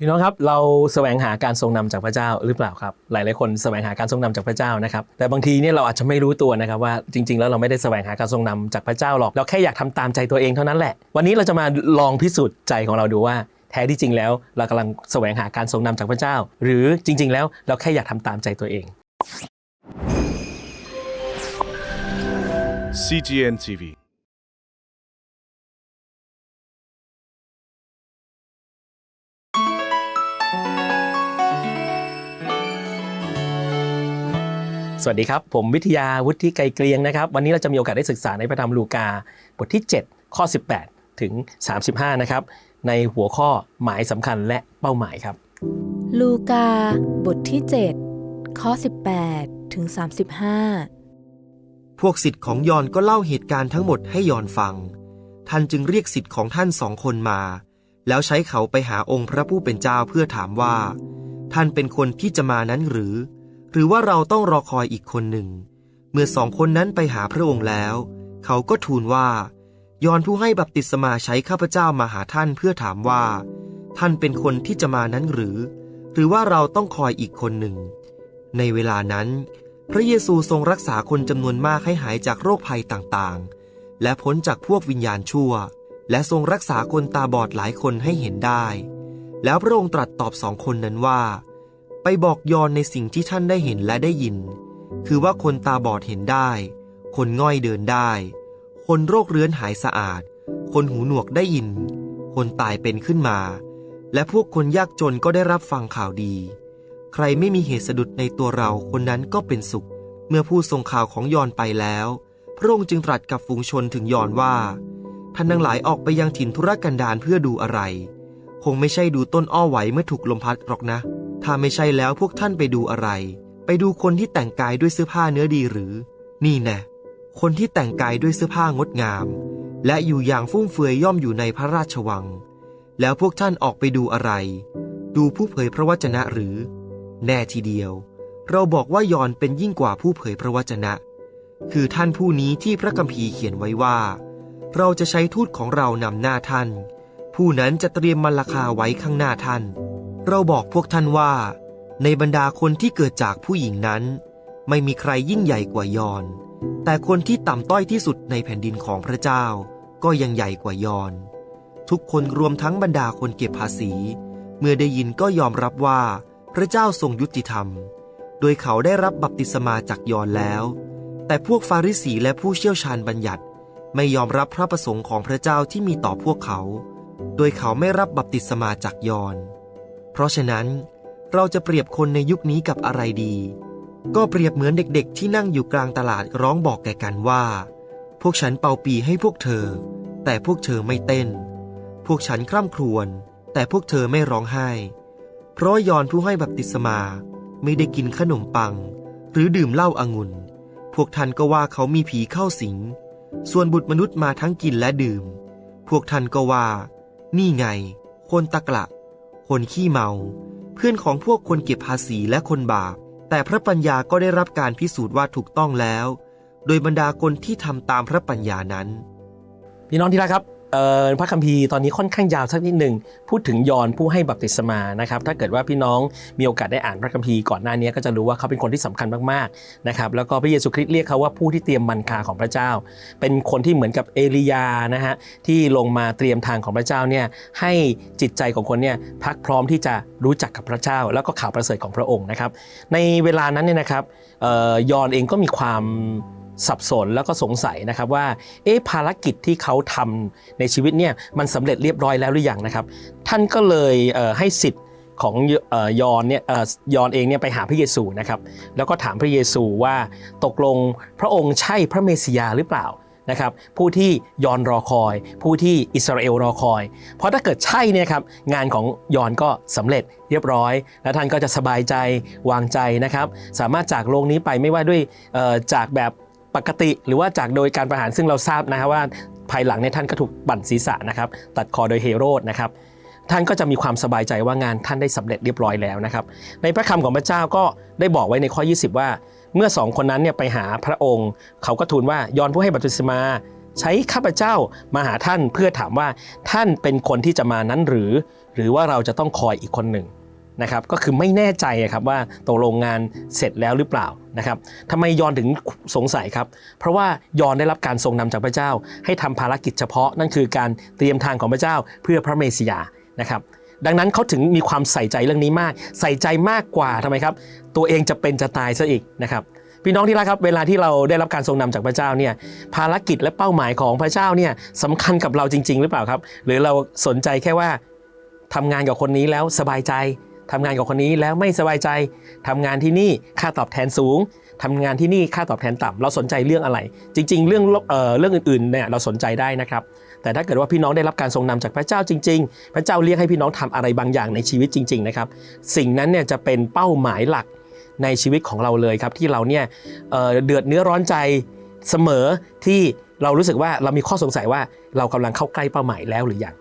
พี่น้องครับเราแสวงหาการทรงนำจากพระเจ้าหรือเปล่าครับหลายหลายๆคนแสวงหาการทรงนำจากพระเจ้านะครับ แต่บางทีเนี่ยเราอาจจะไม่รู้ตัวนะครับว่าจริง ๆ แล้วเราไม่ได้แสวงหาการทรงนำจากพระเจ้าหรอกเราแค่อยากทำตามใจตัวเองเท่านั้นแหละ วันนี้เราจะมาลองพิสูจน์ใจของเราดูว่าแท้ที่จริงแล้ว เรากำลังแสวงหาการทรงนำจากพระเจ้า หรือจริง ๆ แล้วเราแค่อยากทำตามใจตัวเอง CGN TV. สวัสดีครับ ผมวิทยาวุฒิไกรเกรียงนะครับ วันนี้เราจะมีโอกาสได้ศึกษาในพระธรรมลูกา บทที่ 7 ข้อ 18 ถึง 35 นะครับ ในหัวข้อหมายสำคัญและเป้าหมายครับ ลูกา บทที่ 7 ข้อ 18 ถึง 35 พวกสิทธิ์ของยอนก็เล่าเหตุการณ์ทั้งหมดให้ยอนฟัง ท่านจึงเรียกสิทธิ์ของท่านสองคนมา แล้วใช้เขาไปหาองค์พระผู้เป็นเจ้าเพื่อถามว่า ท่านเป็นคนที่จะมานั้นหรือ หรือว่าเราต้องรอคอยอีกคนหนึ่ง เมื่อสองคนนั้นไปหาพระองค์แล้ว เขาก็ทูลว่า ยอนผู้ให้บัพติศมาใช้ข้าพเจ้ามาหาท่านเพื่อถามว่า ท่านเป็นคนที่จะมานั้นหรือ หรือว่าเราต้องคอยอีกคนหนึ่ง ในเวลานั้น พระเยซูทรงรักษาคนจำนวนมากให้หายจากโรคภัยต่างๆ และพ้นจากพวกวิญญาณชั่ว และทรงรักษาคนตาบอดหลายคนให้เห็นได้ แล้วพระองค์ตรัสตอบสองคนนั้นว่า ไปบอกยอนในสิ่งที่ท่านได้เห็นและได้ยิน คือว่าคนตาบอดเห็นได้ คนง่อยเดินได้ คนโรคเรื้อนหายสะอาด คนหูหนวกได้ยิน คนตายเป็นขึ้นมา และพวกคนยากจนก็ได้รับฟังข่าวดี ใครไม่มีเหตุสะดุดในตัวเราคนนั้นก็เป็นสุข เมื่อผู้ทรงข่าวของยอนไปแล้ว พระองค์จึงตรัสกับฝูงชนถึงยอนว่า ท่านทั้งหลายออกไปยังถิ่นธุรกันดารเพื่อดูอะไร คงไม่ใช่ดูต้นอ้อไหวเมื่อถูกลมพัดหรอกนะ ถ้าไม่ใช่แล้วพวกท่านไปดูอะไร ไปดูคนที่แต่งกายด้วยเสื้อผ้าเนื้อดีหรือ นี่แน่คนที่แต่งกายด้วยเสื้อผ้างดงาม และอยู่อย่างฟุ่มเฟือยย่อมอยู่ในพระราชวัง แล้วพวกท่านออกไปดูอะไร ดูผู้เผยพระวจนะหรือ แน่ทีเดียว เราบอกว่ายอนเป็นยิ่งกว่าผู้เผยพระวจนะ คือท่านผู้นี้ที่พระคัมภีร์เขียนไว้ว่า เราจะใช้ทูตของเรานำหน้าท่าน ผู้นั้นจะเตรียมมราคาไว้ข้างหน้าท่าน เราบอกพวกท่านว่า ในบรรดาคนที่เกิดจากผู้หญิงนั้น ไม่มีใครยิ่งใหญ่กว่ายอน แต่คนที่ต่ำต้อยที่สุดในแผ่นดินของพระเจ้า ก็ยังใหญ่กว่ายอน ทุกคนรวมทั้งบรรดาคนเก็บภาษี เมื่อได้ยินก็ยอมรับว่า พระเจ้าทรงยุติธรรม โดยเขาได้รับบัพติศมาจากยอนแล้ว แต่พวกฟาริสีและผู้เชี่ยวชาญบัญญัติ ไม่ยอมรับพระประสงค์ของพระเจ้าที่มีต่อพวกเขา โดยเขาไม่รับบัพติศมาจากยอน เพราะฉะนั้นเราจะเปรียบคนในยุคนี้กับอะไรดี ก็เปรียบเหมือนเด็กๆ ที่นั่งอยู่กลางตลาดร้องบอกแก่กันว่า พวกฉันเป่าปีให้พวกเธอ แต่พวกเธอไม่เต้น พวกฉันคร่ำครวญแต่พวกเธอไม่ร้องไห้ เพราะยอนผู้ให้บัพติศมาไม่ได้กินขนมปัง หรือดื่มเหล้าอางุ่น พวกท่านก็ว่าเขามีผีเข้าสิง ส่วนบุตรมนุษย์มาทั้งกินและดื่ม พวกท่านก็ว่า นี่ไง คนตะกละ คนขี้เมา เพื่อนของพวกคนเก็บภาษีและคนบาป แต่พระปัญญาก็ได้รับการพิสูจน์ว่าถูกต้องแล้ว โดยบรรดาคนที่ทำตามพระปัญญานั้น พี่น้องที่รักครับ พระคัมภีร์ตอนนี้ค่อนข้างยาวสักนิดหนึ่งพูดถึงยอนผู้ให้บัพติศมานะครับถ้าเกิดว่าพี่น้องมีโอกาสได้อ่านพระคัมภีร์ก่อนหน้านี้ก็จะรู้ว่าเขาเป็นคนที่สำคัญมากๆนะครับแล้วก็พระเยซูคริสต์เรียกเขาว่าผู้ที่เตรียมมันคาของพระเจ้า เป็นคนที่เหมือนกับเอลียานะฮะที่ลงมาเตรียมทางของพระเจ้าเนี่ยให้จิตใจของคนเนี่ยพักพร้อมที่จะรู้จักกับพระเจ้า แล้วก็ข่าวประเสริฐของพระองค์นะครับในเวลานั้นเนี่ยนะครับออยอนเองก็มีความ สับสนแล้วก็สงสัยนะครับว่าเอ๊ะภารกิจที่เขาทำในชีวิตเนี่ยมันสำเร็จเรียบร้อยแล้วหรือยังนะครับ ท่านก็เลยเให้สิทธิ์ของยอนเนี่ยยอนเองเนี่ยไปหาพระเยซูนะครับแล้วก็ถามพระเยซูว่าตกลงพระองค์ใช่พระเมสสิยาหรือเปล่านะครับผู้ที่ยอนรอคอย ผู้ที่อิสราเอลรอคอย เพราะถ้าเกิดใช่เนี่ยครับงานของยอนก็สำเร็จเรียบร้อย แล้วท่านก็จะสบายใจวางใจนะครับ สามารถจากโลกนี้ไปไม่ว่าด้วยจากแบบ ปกติหรือว่าจากโดยการประหารซึ่งเราทราบนะครับว่าภายหลังในยท่านก็ถูกบั่นศีรษะนะครับตัดคอโดยเฮโรดนะครับท่านก็จะมีความสบายใจว่างานท่านได้สำเร็จเรียบร้อยแล้วนะครับ ในพระคำของพระเจ้าก็ได้บอกไว้ในข้อ 20 ว่า เมื่อสองคนนั้นเนี่ยไปหาพระองค์ เขาก็ทูลว่ายอนผู้ให้บัพติศมา ใช้ข้าพเจ้ามาหาท่านเพื่อถามว่าท่านเป็นคนที่จะมานั้นหรือ หรือว่าเราจะต้องคอยอีกคนหนึ่ง นะครับก็คือไม่แน่ใจอะครับว่าตกลงงานเสร็จแล้วหรือเปล่านะครับทำไมยอนถึงสงสัยครับ เพราะว่ายอนได้รับการทรงนำจากพระเจ้า ให้ทำภารกิจเฉพาะนั่นคือการเตรียมทางของพระเจ้าเพื่อพระเมสสิยานะครับดังนั้นเขาถึงมีความใส่ใจเรื่องนี้มาก ใส่ใจมากกว่าทำไมครับ ตัวเองจะเป็นจะตายซะอีกนะครับพี่น้องที่รักครับเวลาที่เราได้รับการทรงนำจากพระเจ้าเนี่ยภารกิจและเป้าหมายของพระเจ้าเนี่ยสำคัญกับเราจริง ๆ หรือเปล่าครับ หรือเราสนใจแค่ว่าทำงานกับคนนี้แล้วสบายใจ ทำงานกับคนนี้แล้วไม่สบายใจทำงานที่นี่ค่าตอบแทนสูงทำงานที่นี่ค่าตอบแทนต่ำเราสนใจเรื่องอะไร จริง ๆ เรื่องเอ่อเรื่องอื่นๆเนี่ยเราสนใจได้นะครับ แต่ถ้าเกิดว่าพี่น้องได้รับการทรงนำจากพระเจ้าจริง ๆ พระเจ้าเรียกให้พี่น้องทำอะไรบางอย่างในชีวิตจริง ๆ นะครับ สิ่งนั้นเนี่ยจะเป็นเป้าหมายหลักในชีวิตของเราเลยครับ ที่เราเนี่ยเเดือดเนื้อร้อนใจเสมอที่เรารู้สึกว่าเรามีข้อสงสัยว่าเรากำลังเข้าใกล้เป้าหมายแล้วหรือยัง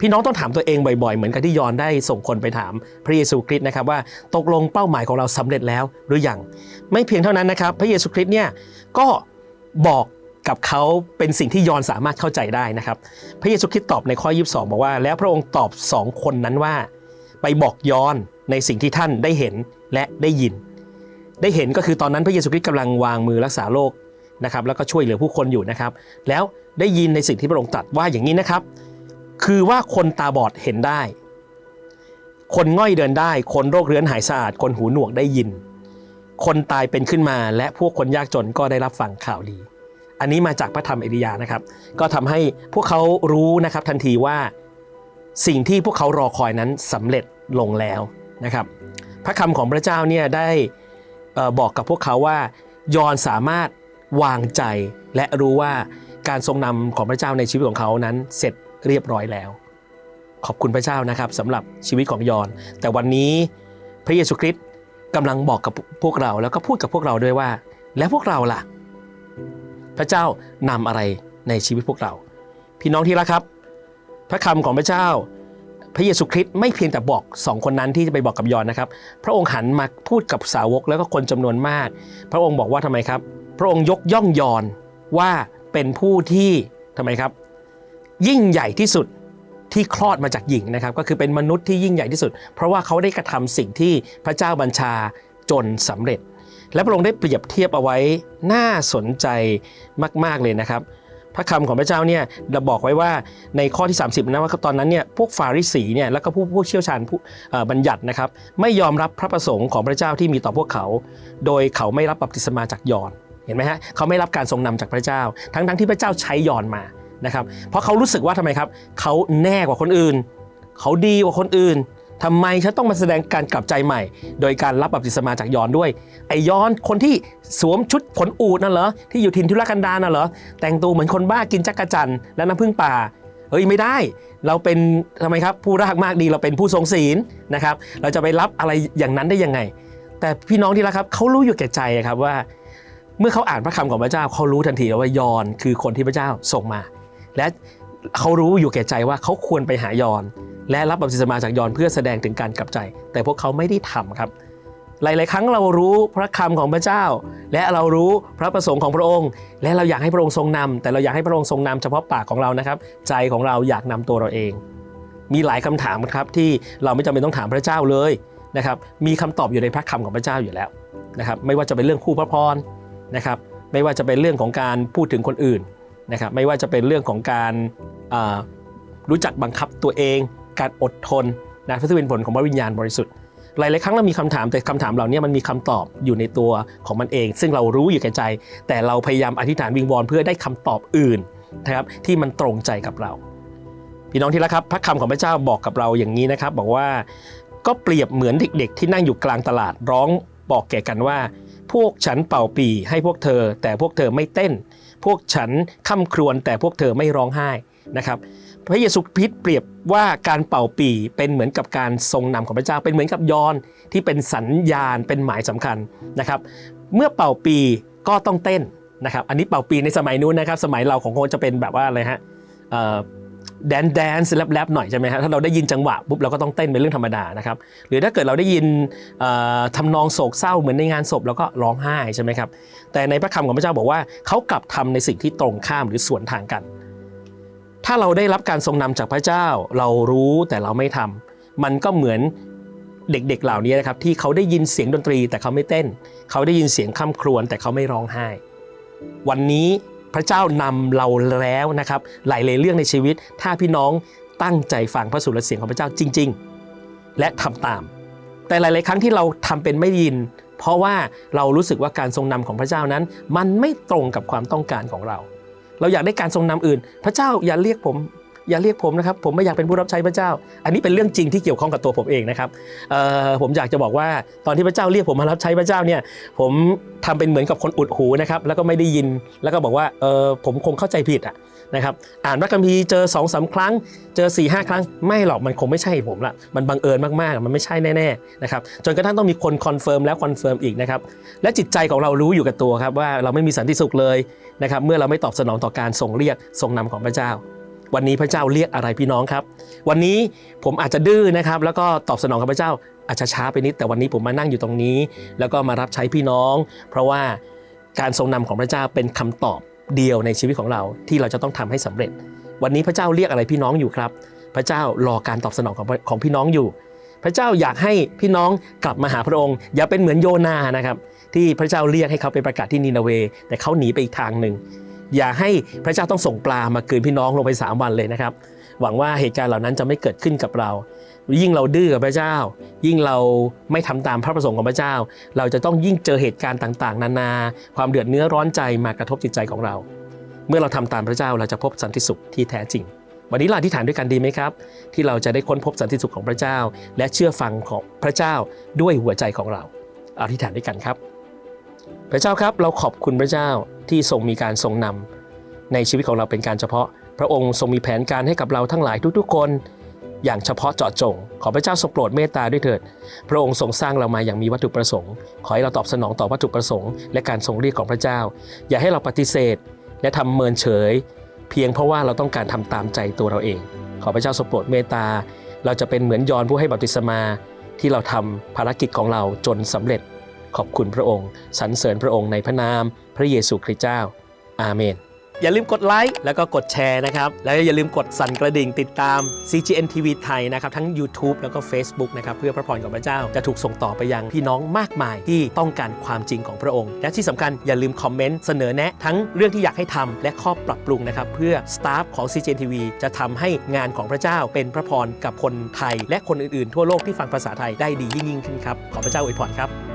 พี่น้องต้องถามตัวเองบ่อยๆ เหมือนกับที่ยอนได้ส่งคนไปถามพระเยซูคริสต์นะครับว่าตกลงเป้าหมายของเราสำเร็จแล้วหรือยังไม่เพียงเท่านั้นนะครับ พระเยซูคริสต์เนี่ยก็บอกกับเขาเป็นสิ่งที่ยอนสามารถเข้าใจได้นะครับ พระเยซูคริสต์ตอบในข้อ 22 บอกว่า แล้วพระองค์ตอบสองคนนั้นว่า ไปบอกยอนในสิ่งที่ท่านได้เห็นและได้ยิน ได้เห็นก็คือตอนนั้นพระเยซูคริสต์กำลังวางมือรักษาโรคนะครับแล้วก็ช่วยเหลือผู้คนอยู่นะครับ แล้วได้ยินในสิ่งที่พระองค์ตรัสว่าอย่างนี้นะครับ คือว่าคนตาบอดเห็นได้ คนง่อยเดินได้ คนโรคเรื้อนหายสะอาด คนหูหนวกได้ยิน คนตายเป็นขึ้นมา และพวกคนยากจนก็ได้รับฟังข่าวดี อันนี้มาจากพระธรรมเอลียานะครับ ก็ทำให้พวกเขารู้นะครับทันทีว่าสิ่งที่พวกเขารอคอยนั้นสำเร็จลงแล้วนะครับ พระคำของพระเจ้าเนี่ยได้บอกกับพวกเขาว่ายอนสามารถวางใจและรู้ว่าการทรงนำของพระเจ้าในชีวิตของเขานั้นเสร็จ เรียบร้อยแล้ว ขอบคุณพระเจ้านะครับสำหรับชีวิตของยอน แต่วันนี้พระเยซูคริสต์กำลังบอกกับพวกเราแล้วก็พูดกับพวกเราด้วยว่า แล้วพวกเราล่ะ พระเจ้านำอะไรในชีวิตพวกเรา พี่น้องที่รักครับ พระคำของพระเจ้า พระเยซูคริสต์ไม่เพียงแต่บอกสองคนนั้นที่จะไปบอกกับยอนนะครับ พระองค์หันมาพูดกับสาวกแล้วก็คนจำนวนมาก พระองค์บอกว่าทำไมครับ พระองค์ยกย่องยอนว่าเป็นผู้ที่ทำไมครับ ยิ่งใหญ่ที่สุดที่คลอดมาจากหญิงนะครับ ก็คือเป็นมนุษย์ที่ยิ่งใหญ่ที่สุด เพราะว่าเขาได้กระทำสิ่งที่พระเจ้าบัญชาจนสำเร็จ และพระองค์ได้เปรียบเทียบเอาไว้น่าสนใจมาก ๆเลยนะครับ พระคำของพระเจ้าเนี่ยเราบอกไว้ว่าในข้อที่ 30นะว่าตอนนั้นเนี่ยพวกฟาริสีเนี่ยแล้วก็ผู้ผู้เชี่ยวชาญผู้บัญญัตินะครับ ไม่ยอมรับพระประสงค์ของพระเจ้าที่มีต่อพวกเขา โดยเขาไม่รับบัพติศมาจากยอนเห็นไหมฮะเขาไม่รับการทรงนำจากพระเจ้า ทั้งทั้งที่พระเจ้าใช้ยอนมา นะครับ เพราะเขารู้สึกว่าทำไมครับ เขาแน่กว่าคนอื่น เขาดีกว่าคนอื่นทำไมฉันต้องมาแสดงการกลับใจใหม่ โดยการรับบัพติศมาจากยอนด้วย ไอยอนคนที่สวมชุดขนอูดนั่นเหรอ ที่อยู่ถิ่นทุรกันดารน่ะเหรอ แต่งตัวเหมือนคนบ้ากินจักรจันและน้ำผึ้งป่า เฮ้ยไม่ได้ เราเป็นทำไมครับ ผู้รากมากดีเราเป็นผู้ทรงศีลนะครับ เราจะไปรับอะไรอย่างนั้นได้ยังไง แต่พี่น้องที่รักครับเขารู้อยู่แก่ใจครับว่าเมื่อเขาอ่านพระคำของพระเจ้าเขารู้ทันทีว่ายอนคือคนที่พระเจ้าส่งมา และเขารู้อยู่แก่ใจว่าเขาควรไปหายอน และรับบัพติศมาจากยอนเพื่อแสดงถึงการกลับใจ แต่พวกเขาไม่ได้ทำครับหลาย ๆ ครั้งเรารู้พระคำของพระเจ้า และเรารู้พระประสงค์ของพระองค์ และเราอยากให้พระองค์ทรงนำแต่เราอยากให้พระองค์ทรงนำเฉพาะปากของเรานะครับ ใจของเราอยากนำตัวเราเอง มีหลายคำถามครับที่เราไม่จำเป็นต้องถามพระเจ้าเลยนะครับมีคำตอบอยู่ในพระคำของพระเจ้าอยู่แล้วนะครับไม่ว่าจะเป็นเรื่องคู่พระพรนะครับไม่ว่าจะเป็นเรื่องของการพูดถึงคนอื่น นะครับไม่ว่าจะเป็นเรื่องของการรู้จักบังคับตัวเอง การอดทนนะเพื่อเป็นผลของพระวิญญาณบริสุทธิ์หลายๆครั้งเรามีคำถามแต่คำถามเหล่านี้มันมีคำตอบอยู่ในตัวของมันเอง ซึ่งเรารู้อยู่แก่ใจ แต่เราพยายามอธิษฐานวิงวอนเพื่อได้คำตอบอื่นนะครับที่มันตรงใจกับเรา พี่น้องที่รักครับ พระคำของพระเจ้าบอกกับเราอย่างนี้นะครับ บอกว่าก็เปรียบเหมือนเด็กๆ ที่นั่งอยู่กลางตลาดร้องบอกแก่กันว่า พวกฉันเป่าปีให้พวกเธอ แต่พวกเธอไม่เต้น พวกฉันค่ำครวญแต่พวกเธอไม่ร้องไห้นะครับพระเยซูคริสต์เปรียบว่าการเป่าปีเป็นเหมือนกับการทรงนำของพระเจ้า เป็นเหมือนกับยอนที่เป็นสัญญาณเป็นหมายสำคัญนะครับเมื่อเป่าปีก็ต้องเต้นนะครับอันนี้เป่าปีในสมัยนู้นนะครับ สมัยเราของคนจะเป็นแบบว่าอะไรฮะ แดนแดนแลบๆหน่อยใช่ไหมฮะถ้าเราได้ยินจังหวะปุ๊บเราก็ต้องเต้นเป็นเรื่องธรรมดานะครับหรือถ้าเกิดเราได้ยินเอ่อทำนองโศกเศร้าเหมือนในงานศพเราก็ร้องไห้ใช่ไหมครับแต่ในพระคำของพระเจ้าบอกว่าเขากลับทำในสิ่งที่ตรงข้ามหรือสวนทางกัน ถ้าเราได้รับการทรงนำจากพระเจ้าเรารู้แต่เราไม่ทำมันก็เหมือนเด็กๆเหล่านี้นะครับที่เขาได้ยินเสียงดนตรีแต่เขาไม่เต้น เขาได้ยินเสียงคร่ำครวญแต่เขาไม่ร้องไห้ วันนี้ พระเจ้านำเราแล้วนะครับ หลายๆเรื่องในชีวิต ถ้าพี่น้องตั้งใจฟังพระสุรเสียงของพระเจ้าจริง ๆ และทำตาม แต่หลาย ๆ ครั้งที่เราทำเป็นไม่ยิน เพราะว่าเรารู้สึกว่าการทรงนำของพระเจ้านั้น มันไม่ตรงกับความต้องการของเรา เราอยากได้การทรงนำอื่น พระเจ้าอย่าเรียกผม อย่าเรียกผมนะครับ ผมไม่อยากเป็นผู้รับใช้พระเจ้า อันนี้เป็นเรื่องจริงที่เกี่ยวข้องกับตัวผมเองนะครับผมอยากจะบอกว่าตอนที่พระเจ้าเรียกผมมารับใช้พระเจ้าเนี่ยผมทำเป็นเหมือนกับคนอุดหูนะครับแล้วก็ไม่ได้ยินแล้วก็บอกว่าเออผมคงเข้าใจผิดอะนะครับอ่านพระคัมภีร์เจอ2อสาครั้ง เจอ4ี่ห้าครั้ง ไม่หรอกมันคงไม่ใช่ผมละมันบังเอิญมากๆมันไม่ใช่แน่ๆนะครับจนกระทั่งต้องมีคนคอนเฟิร์มแล้วคอนเฟิร์มอีกนะครับและจิตใจของเรารู้อยู่กับตัวครับว่าเราไม่มีสันติสุขเลยนะครับเมื่อเราไม่ตอบสนองต่อการส่งเรียกส่งนำของพระเจ้า วันนี้พระเจ้าเรียกอะไรพี่น้องครับ วันนี้ผมอาจจะดื้อนะครับ แล้วก็ตอบสนองกับพระเจ้าอาจจะช้าไปนิด แต่วันนี้ผมมานั่งอยู่ตรงนี้ แล้วก็มารับใช้พี่น้อง เพราะว่าการทรงนำของพระเจ้าเป็นคำตอบเดียวในชีวิตของเราที่เราจะต้องทำให้สำเร็จ วันนี้พระเจ้าเรียกอะไรพี่น้องอยู่ครับ พระเจ้ารอการตอบสนองของของพี่น้องอยู่ พระเจ้าอยากให้พี่น้องกลับมาหาพระองค์ อย่าเป็นเหมือนโยนานะครับ ที่พระเจ้าเรียกให้เขาไปประกาศที่นีนาเว แต่เขาหนีไปอีกทางหนึ่ง อย่าให้พระเจ้าต้องส่งปลามาเกินพี่น้องลงไป 3 วันเลยนะครับ หวังว่าเหตุการณ์เหล่านั้นจะไม่เกิดขึ้นกับเรา ยิ่งเราดื้อกับพระเจ้า ยิ่งเราไม่ทำตามพระประสงค์ของพระเจ้า เราจะต้องยิ่งเจอเหตุการณ์ต่างๆ นานา ความเดือดเนื้อร้อนใจมากระทบจิตใจของเรา เมื่อเราทำตามพระเจ้าเราจะพบสันติสุขที่แท้จริง วันนี้เราอธิษฐานด้วยกันดีไหมครับ ที่เราจะได้ค้นพบสันติสุขของพระเจ้า และเชื่อฟังของพระเจ้าด้วยหัวใจของเราอธิษฐานด้วยกันครับ พระเจ้าครับเราขอบคุณพระเจ้าที่ทรงมีการทรงนำในชีวิตของเราเป็นการเฉพาะ พระองค์ทรงมีแผนการให้กับเราทั้งหลายทุกๆ คน อย่างเฉพาะเจาะจง ขอพระเจ้าทรงโปรดเมตตาด้วยเถิด พระองค์ทรงสร้างเรามาอย่างมีวัตถุประสงค์ ขอให้เราตอบสนองต่อวัตถุประสงค์ และการทรงเรียกของพระเจ้า อย่าให้เราปฏิเสธ และทำเมินเฉย เพียงเพราะว่าเราต้องการทำตามใจตัวเราเอง ขอพระเจ้าทรงโปรดเมตตา เราจะเป็นเหมือนยอนผู้ให้บัพติศมาที่เราทำภารกิจของเราจนสำเร็จ ขอบคุณพระองค์สรรเสริญพระองค์ในพระนามพระเยซูคริสต์เจ้า อาเมน อย่าลืมกดไลค์แล้วก็กดแชร์นะครับ แล้วอย่าลืมกดสั่นกระดิ่งติดตาม CGN TV ไทยนะครับ ทั้ง YouTube แล้วก็ Facebook นะครับ เพื่อพระพรของพระเจ้าจะถูกส่งต่อไปยังพี่น้องมากมายที่ต้องการความจริงของพระองค์ และที่สำคัญอย่าลืมคอมเมนต์เสนอแนะทั้งเรื่องที่อยากให้ทำและข้อปรับปรุงนะครับเพื่อสตาฟของ CGN TV จะทำให้งานของพระเจ้าเป็นพระพรกับคนไทย และคนอื่นๆ ทั่วโลกที่ฟังภาษาไทยได้ดียิ่งๆขึ้นครับขอพระเจ้าอวยพรครับ